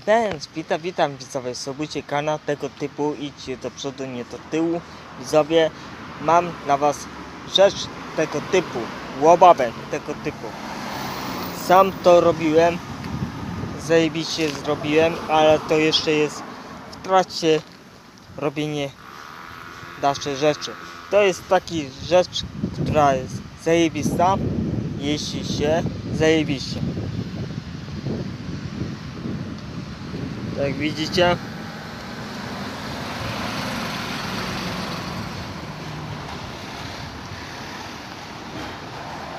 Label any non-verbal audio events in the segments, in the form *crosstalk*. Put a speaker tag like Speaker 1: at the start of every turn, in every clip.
Speaker 1: Bęc, witam, witam widzowie, subujcie kanał tego typu, idźcie do przodu, nie do tyłu. Widzowie, mam dla was rzecz tego typu, łobabę tego typu. Sam to robiłem, zajebiście zrobiłem, ale to jeszcze jest w trakcie robienia dalszych rzeczy. To jest taki rzecz, która jest zajebista, jeśli się zajebiście. Jak widzicie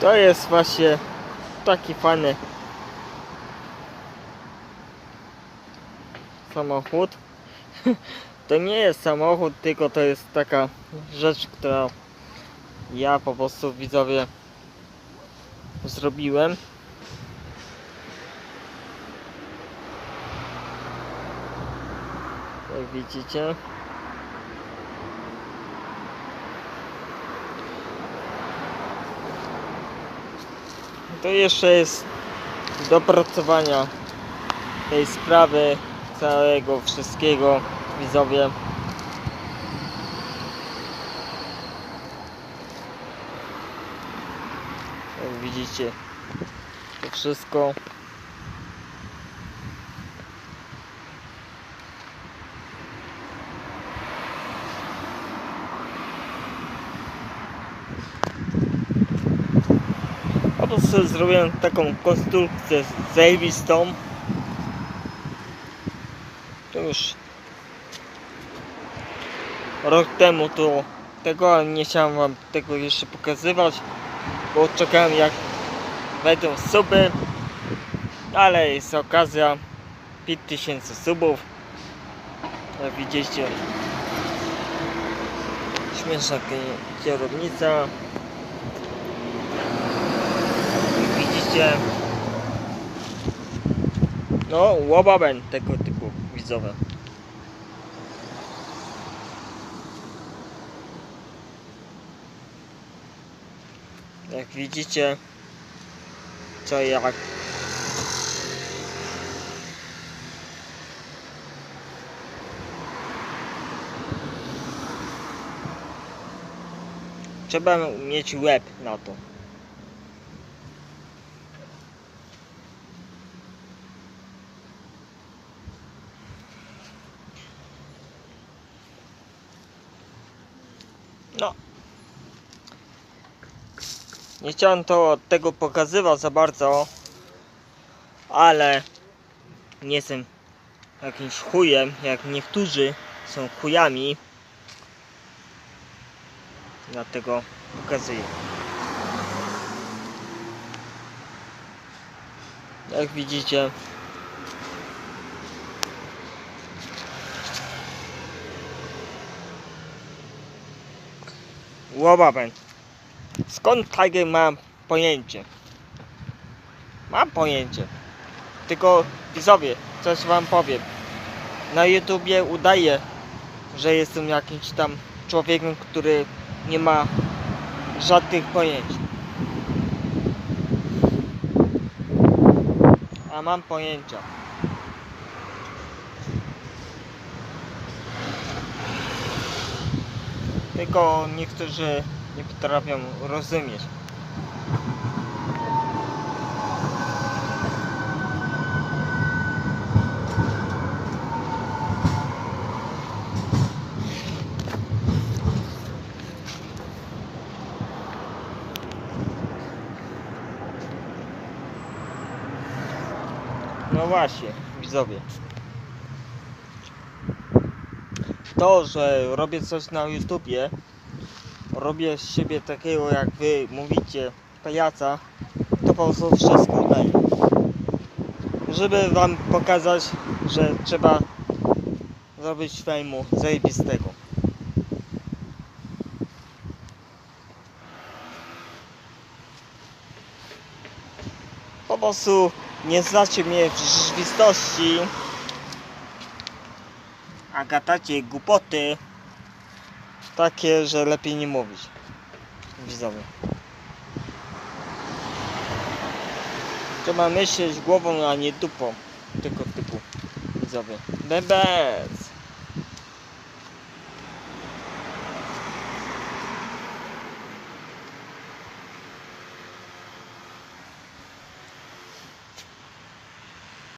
Speaker 1: To jest właśnie taki fajny samochód. *laughs* To nie jest samochód, tylko to jest taka rzecz, która ja po prostu widzowie zrobiłem. Jak widzicie. To jeszcze jest dopracowania tej sprawy, całego wszystkiego widzowie. Jak widzicie, to wszystko Po prostu zrobiłem taką konstrukcję zajebistą. To już rok temu to tego, ale nie chciałem wam tego jeszcze pokazywać, bo czekałem jak wejdą suby, ale jest okazja 5000 subów. Jak widzicie, śmieszna kie- kierownica. Widzicie, no łobaben tego typu widzowe. Jak widzicie, co jak Trzeba mieć łeb na to. No. Nie chciałem to tego pokazywać za bardzo, ale nie jestem jakimś chujem, jak niektórzy są chujami. Dlatego pokazuję. Jak widzicie, Łobaben. Skąd Tiger mam pojęcie? Mam pojęcie. Tylko widzowie, coś wam powiem. Na YouTubie udaję, że jestem jakimś tam człowiekiem, który nie ma żadnych pojęć. A mam pojęcia. Tylko niektórzy nie potrafią rozumieć. No właśnie, widzowie. To, że robię coś na YouTubie, robię z siebie takiego, jak wy mówicie, pajaca, to po prostu wszystko daję. Żeby wam pokazać, że trzeba zrobić fejmu zajebistego. Po prostu nie znacie mnie w rzeczywistości, a gadacie głupoty takie, że lepiej nie mówić. Widzowie. Trzeba myśleć głową, a nie dupą. Tego typu. widzowie. Bebes!